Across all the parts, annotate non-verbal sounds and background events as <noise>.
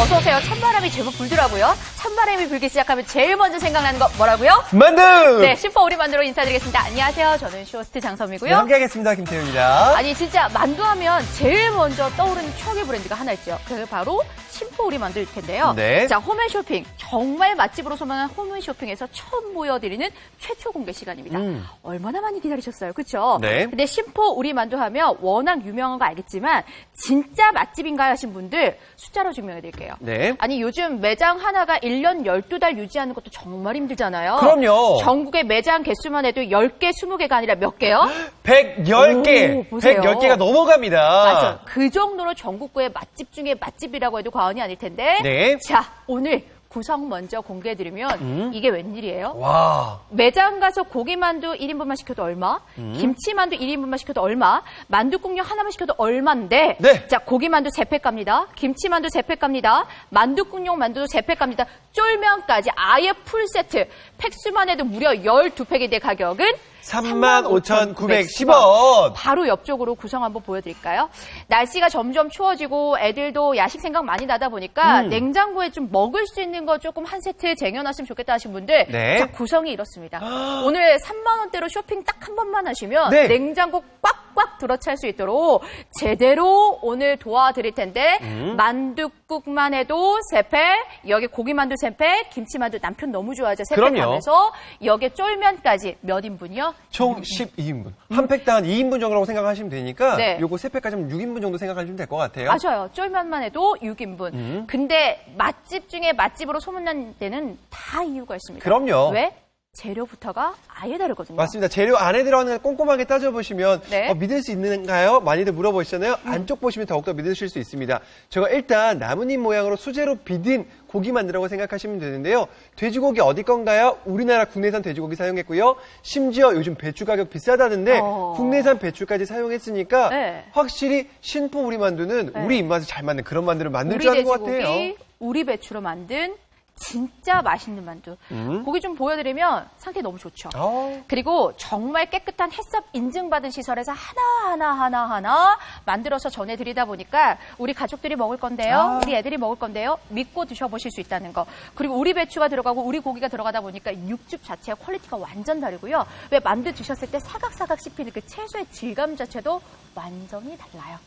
어서 오세요. 찬바람이 제법 불더라고요. 찬바람이 불기 시작하면 제일 먼저 생각나는 거 뭐라고요? 만두! 네, 슈퍼 우리 만두로 인사드리겠습니다. 안녕하세요. 저는 쇼호스트 네, 장섬이고요. 함께하겠습니다. 김태훈입니다. 아니 진짜 만두하면 제일 먼저 떠오르는 추억의 브랜드가 하나 있죠. 그게 바로 심포 우리 만두일 텐데요. 네. 자 홈앤쇼핑 정말 맛집으로 소문난 홈앤쇼핑에서 처음 보여드리는 최초 공개 시간입니다. 음. 얼마나 많이 기다리셨어요, 그렇죠? 네. 근데 심포 우리 만두 하면 워낙 유명한 거 알겠지만 진짜 맛집인가 하신 분들 숫자로 증명해 드릴게요. 네. 아니 요즘 매장 하나가 1년 12달 유지하는 것도 정말 힘들잖아요. 그럼요. 전국의 매장 개수만 해도 10개, 20개가 아니라 몇 개요? <gasps> 110개! 오, 보세요. 110개가 넘어갑니다. 맞아요. 그 정도로 전국구의 맛집 중에 맛집이라고 해도 과언이 아닐 텐데. 네. 자, 오늘 구성 먼저 공개해드리면 음. 이게 웬일이에요? 와. 매장 가서 고기만두 1인분만 시켜도 얼마? 음. 김치만두 1인분만 시켜도 얼마? 만두국령 하나만 시켜도 얼마인데? 네. 자, 고기만두 재팩 갑니다. 김치만두 재팩 갑니다. 만두국령 만두도 재팩 갑니다. 쫄면까지 아예 풀세트. 팩수만 해도 무려 12팩인데 가격은 35,910원. 바로 옆쪽으로 구성 한번 보여드릴까요? 날씨가 점점 추워지고 애들도 야식 생각 많이 나다 보니까 음. 냉장고에 좀 먹을 수 있는 거 조금 한 세트 쟁여놨으면 좋겠다 하신 분들 네. 자, 구성이 이렇습니다. <gasps> 오늘 3만 원대로 쇼핑 딱 한 번만 하시면 네. 냉장고 꽉 꽉 들어찰 수 있도록 제대로 오늘 도와드릴 텐데 음. 만두국만 해도 세팩 여기 고기만두 세팩 김치만두 남편 너무 좋아하죠 세팩 그럼요. 하면서 여기에 쫄면까지 몇 인분이요? 총 12인분. 한 팩당 한 2인분 정도라고 생각하시면 되니까 네. 요거 3팩까지 하면 6인분 정도 생각하시면 될 것 같아요. 맞아요. 쫄면만 해도 6인분. 음. 근데 맛집 중에 맛집으로 소문난 데는 다 이유가 있습니다. 그럼요. 왜? 재료부터가 아예 다르거든요. 맞습니다. 재료 안에 들어가는 걸 꼼꼼하게 따져보시면 네. 어, 믿을 수 있는가요? 많이들 물어보시잖아요. 안쪽 보시면 더욱더 믿으실 수 있습니다. 제가 일단 나뭇잎 모양으로 수제로 비딘 고기 만두라고 생각하시면 되는데요. 돼지고기 어디 건가요? 우리나라 국내산 돼지고기 사용했고요. 심지어 요즘 배추 가격 비싸다는데 어. 국내산 배추까지 사용했으니까 네. 확실히 신포 우리 만두는 네. 우리 입맛에 잘 맞는 그런 만두를 만들 우리 줄 아는 것 돼지고기, 같아요. 우리 배추로 만든 진짜 맛있는 만두. 음. 고기 좀 보여드리면 상태 너무 좋죠. 어. 그리고 정말 깨끗한 햇섭 인증받은 시설에서 하나하나 하나하나 만들어서 전해드리다 보니까 우리 가족들이 먹을 건데요. 아. 우리 애들이 먹을 건데요. 믿고 드셔보실 수 있다는 거. 그리고 우리 배추가 들어가고 우리 고기가 들어가다 보니까 육즙 자체의 퀄리티가 완전 다르고요. 왜 만두 드셨을 때 사각사각 씹히는 그 채소의 질감 자체도 완전히 달라요.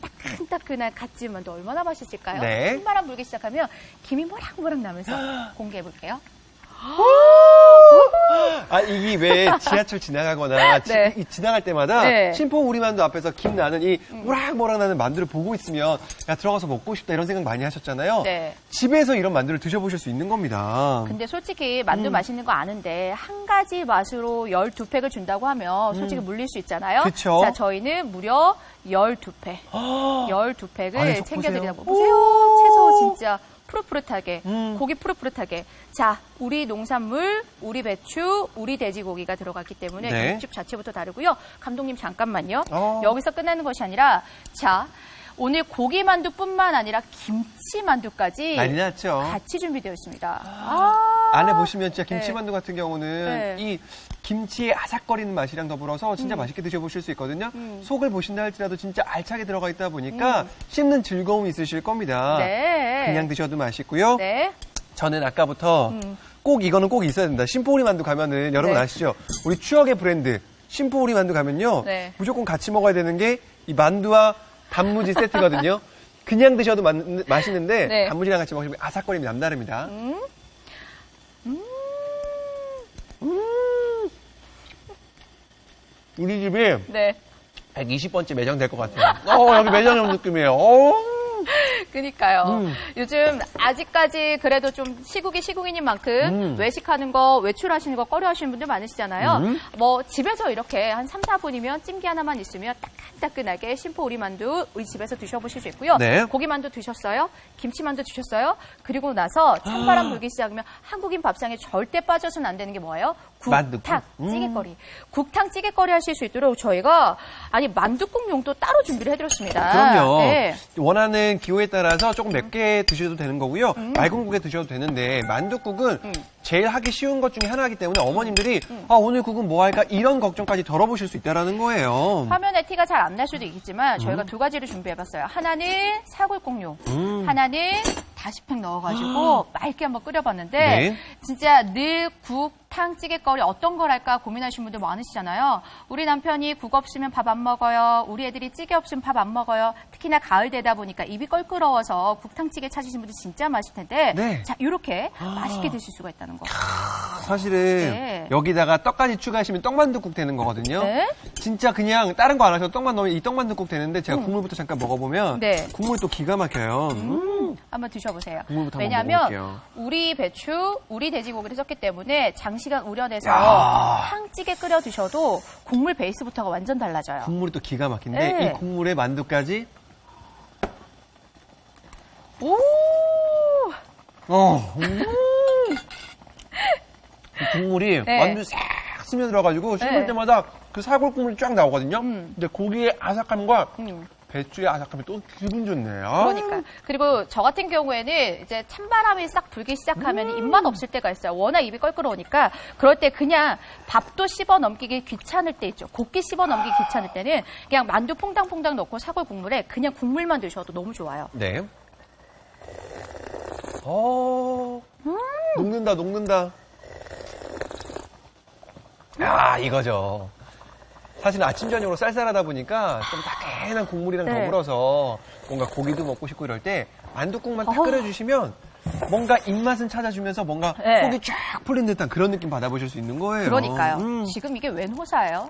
따끈따끈한 갓집만두 얼마나 맛있을까요? 네. 신바람 불기 시작하면 김이 모락모락 나면서 <gasps> 공개해볼게요. 아, 이게 왜 지하철 지나가거나 <laughs> 지, 네. 이 지나갈 때마다 네. 신포 우리만두 앞에서 김 나는 이 모락모락 나는 만두를 보고 있으면 야 들어가서 먹고 싶다 이런 생각 많이 하셨잖아요. 네. 집에서 이런 만두를 드셔보실 수 있는 겁니다. 근데 솔직히 만두 음. 맛있는 거 아는데 한 가지 맛으로 12팩을 준다고 하면 솔직히 물릴 수 있잖아요. 음. 그쵸. 자, 저희는 무려 12팩. 아, 12팩을 안에 속 챙겨드리다. 보세요. 채소 진짜 푸릇푸릇하게, 음. 고기 푸릇푸릇하게. 자, 우리 농산물, 우리 배추, 우리 돼지고기가 들어갔기 때문에 네. 육즙 자체부터 다르고요. 감독님 잠깐만요. 어. 여기서 끝나는 것이 아니라, 자, 오늘 고기 만두뿐만 아니라 김치 만두까지. 같이 준비되어 있습니다. 아, 안에 보시면 진짜 네. 김치만두 같은 경우는 네. 이 김치의 아삭거리는 맛이랑 더불어서 진짜 음. 맛있게 드셔보실 수 있거든요. 속을 보신다 할지라도 진짜 알차게 들어가 있다 보니까 음. 씹는 즐거움이 있으실 겁니다. 네. 그냥 드셔도 맛있고요. 네. 저는 아까부터 음. 꼭 이거는 꼭 있어야 된다. 심포우리 만두 가면은 여러분 네. 아시죠? 우리 추억의 브랜드 심포우리 만두 가면요. 네. 무조건 같이 먹어야 되는 게 이 만두와 단무지 세트거든요. <laughs> 그냥 드셔도 맛, 맛있는데 네. 단무지랑 같이 먹으면 아삭거림이 남다릅니다. 우리 집이 네. 120번째 매장 될 것 같아요. <laughs> 어, 여기 매장 온 느낌이에요. 어. 그니까요. 음. 요즘 아직까지 그래도 좀 시국이 시국인인 만큼 음. 외식하는 거, 외출하시는 거 꺼려 하시는 분들 많으시잖아요. 음. 뭐 집에서 이렇게 한 3, 4분이면 찜기 하나만 있으면 따끈따끈하게 심포 오리만두 우리 집에서 드셔보실 수 있고요. 네. 고기만두 드셨어요? 김치만두 드셨어요? 그리고 나서 찬바람 불기 시작하면 한국인 밥상에 절대 빠져서는 안 되는 게 뭐예요? 국탕, 음. 찌개거리. 국탕, 찌개거리 하실 수 있도록 저희가 아니 만두국 용도 따로 준비를 해드렸습니다. 그럼요. 네. 원하는 기호에 따라서 조금 맵게 드셔도 되는 거고요. 맑은 국에 드셔도 되는데 만두국은 음. 제일 하기 쉬운 것 중에 하나이기 때문에 어머님들이 아 오늘 국은 뭐 할까 이런 걱정까지 덜어보실 수 있다라는 거예요. 화면에 티가 잘 안 날 수도 있겠지만 저희가 두 가지를 준비해봤어요. 하나는 사골국용, 음. 하나는 다시 팩 넣어가지고 맑게 한번 끓여봤는데 네. 진짜 늘 국, 탕, 찌개거리 어떤 걸 할까 고민하시는 분들 많으시잖아요. 우리 남편이 국 없으면 밥 안 먹어요. 우리 애들이 찌개 없으면 밥 안 먹어요. 특히나 가을 되다 보니까 입이 껄끄러워서 국탕 찌개 찾으시는 분들 진짜 많으실 텐데 네. 자 이렇게 맛있게 드실 수가 있다는 거. 사실은 네. 여기다가 떡까지 추가하시면 떡만둠국 되는 거거든요. 네. 진짜 그냥 다른 거 안 하셔도 떡만 넣으면 이 떡만둠국 되는데 제가 국물부터 잠깐 먹어보면 음. 네. 국물이 또 기가 막혀요. 음. 한번 드셔보세요. 국물부터 왜냐하면 먹어볼게요. 우리 배추, 우리 돼지고기를 썼기 때문에 장시간 우려내서 야. 탕찌개 끓여 드셔도 국물 베이스부터가 완전 달라져요. 국물이 또 기가 막힌데 네. 이 국물에 만두까지 오! 어. 음. 이 국물이 네. 완전 싹 스며들어가지고 씹을 네. 때마다 그 사골 국물이 쫙 나오거든요. 음. 근데 고기의 아삭함과 음. 배추의 아삭함이 또 기분 좋네요. 아. 그러니까. 그리고 저 같은 경우에는 이제 찬바람이 싹 불기 시작하면 음. 입맛 없을 때가 있어요. 워낙 입이 껄끄러우니까. 그럴 때 그냥 밥도 씹어 넘기기 귀찮을 때 있죠. 곱게 씹어 넘기기 귀찮을 때는 그냥 만두 퐁당퐁당 넣고 사골 국물에 그냥 국물만 드셔도 너무 좋아요. 네. 어, 녹는다, 녹는다. 야, 이거죠. 사실 아침, 저녁으로 쌀쌀하다 보니까 좀 따끈한 국물이랑 네. 더불어서 뭔가 고기도 먹고 싶고 이럴 때 만두국만 딱. 끓여주시면 뭔가 입맛은 찾아주면서 뭔가 네. 속이 쫙 풀린 듯한 그런 느낌 받아보실 수 있는 거예요. 그러니까요. 음. 지금 이게 웬 호사예요?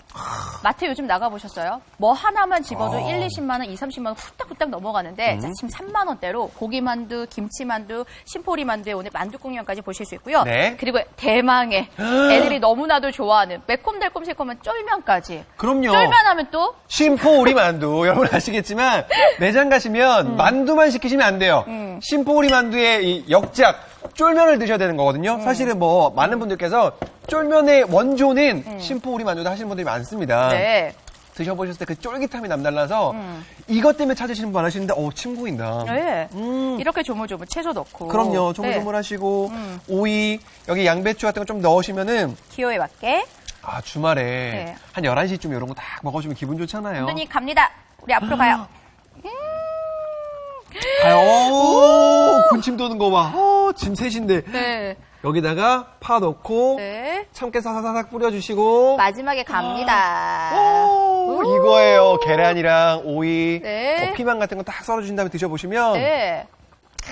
마트 요즘 나가보셨어요? 뭐 하나만 집어도 아. 1, 20만 원, 2, 30만 원 후딱후딱 넘어가는데 음. 자, 지금 3만 원대로 고기만두, 김치만두, 심포리만두에 오늘 만두국면까지 보실 수 있고요. 네. 그리고 대망의 애들이 너무나도 좋아하는 매콤달콤 새콤한 쫄면까지. 그럼요. 쫄면 하면 또 심포 우리 만두 <laughs> 여러분 아시겠지만 매장 가시면 만두만 시키시면 안 돼요. 음. 심포 우리 만두의 이 역작 쫄면을 드셔야 되는 거거든요. 음. 사실은 뭐 많은 분들께서 쫄면의 원조는 심포 우리 만두도 하시는 분들이 많습니다. 음. 네. 드셔보셨을 때 그 쫄깃함이 남달라서 음. 이것 때문에 찾으시는 분 많으시는데 어 침구인다. 네. 음. 이렇게 조물조물 채소 넣고. 그럼요. 네. 조물조물하시고 음. 오이 여기 양배추 같은 거 좀 넣으시면은 기호에 맞게. 아 주말에 네. 한 11시쯤 이런 거 딱 먹어주면 기분 좋잖아요. 감독님 갑니다. 우리 앞으로 가요. <gasps> 가요. 오, 군침 도는 거 봐. 어, 짐 셋인데. 네. 여기다가 파 넣고 네. 참깨 사사사삭 뿌려주시고. 마지막에 갑니다. 오, 이거예요. 계란이랑 오이, 네. 뭐 피망 같은 거 딱 썰어주신 다음에 드셔보시면 네.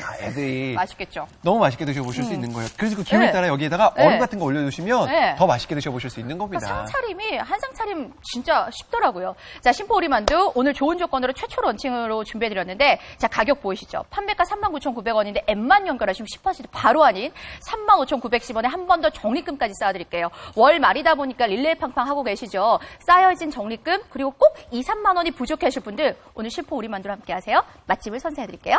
아, 애들이 맛있겠죠. 너무 맛있게 드셔보실 수 있는 거예요. 그래서 그 기호에 네. 따라 여기에다가 네. 얼음 같은 거 올려주시면 네. 더 맛있게 드셔보실 수 있는 겁니다. 그러니까 상차림이 한 상 차림 진짜 쉽더라고요. 자, 심포오리 만두 오늘 좋은 조건으로 최초 런칭으로 준비해드렸는데 자 가격 보이시죠? 판매가 39,900원인데 앱만 연결하시면 10% 바로 할인 35,910원에 한 번 더 적립금까지 쌓아드릴게요. 월 말이다 보니까 릴레이 팡팡 하고 계시죠? 쌓여진 적립금 그리고 꼭 2, 3만 원이 부족하실 분들 오늘 심포오리 만두를 함께 하세요. 맛집을 선사해드릴게요.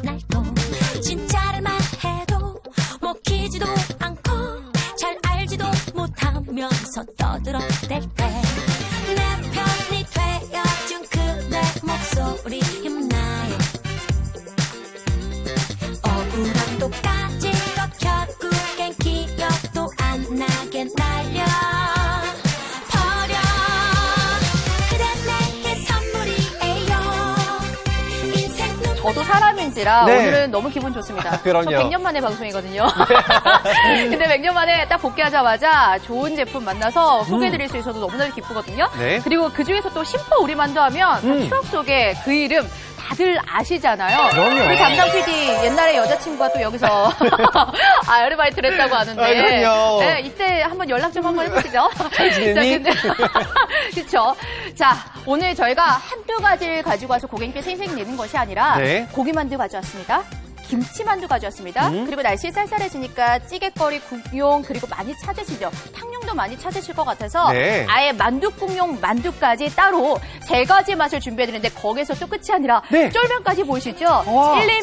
사람인지라 네. 오늘은 너무 기분 좋습니다. 그럼요. 저 100년 만에 방송이거든요. <laughs> <laughs> 근데 100년 만에 딱 복귀하자마자 좋은 제품 만나서 소개해드릴 수 있어서 너무나도 기쁘거든요. 네. 그리고 그 중에서 또 심포 우리만두 하면 다 음. 추억 속에 그 이름 다들 아시잖아요. 그럼요. 우리 담당 PD 옛날에 여자친구가 또 여기서 <laughs> 아, 아르바이트를 했다고 하는데. 아, 그럼요. 네, 이때 한번 연락 좀 한번 해보시죠. <laughs> 잘 지냈니? <laughs> 그렇죠. 자, 오늘 저희가 한두 가지를 가지고 와서 고객님께 생생 내는 것이 아니라 네. 고기 만두 가져왔습니다. 김치만두 가져왔습니다. 음. 그리고 날씨 쌀쌀해지니까 찌개거리, 국용 그리고 많이 찾으시죠. 탕용도 많이 찾으실 것 같아서 네. 아예 만두국용 만두까지 따로 세 가지 맛을 준비해드리는데 거기서 또 끝이 아니라 네. 쫄면까지 보이시죠? 와. 1인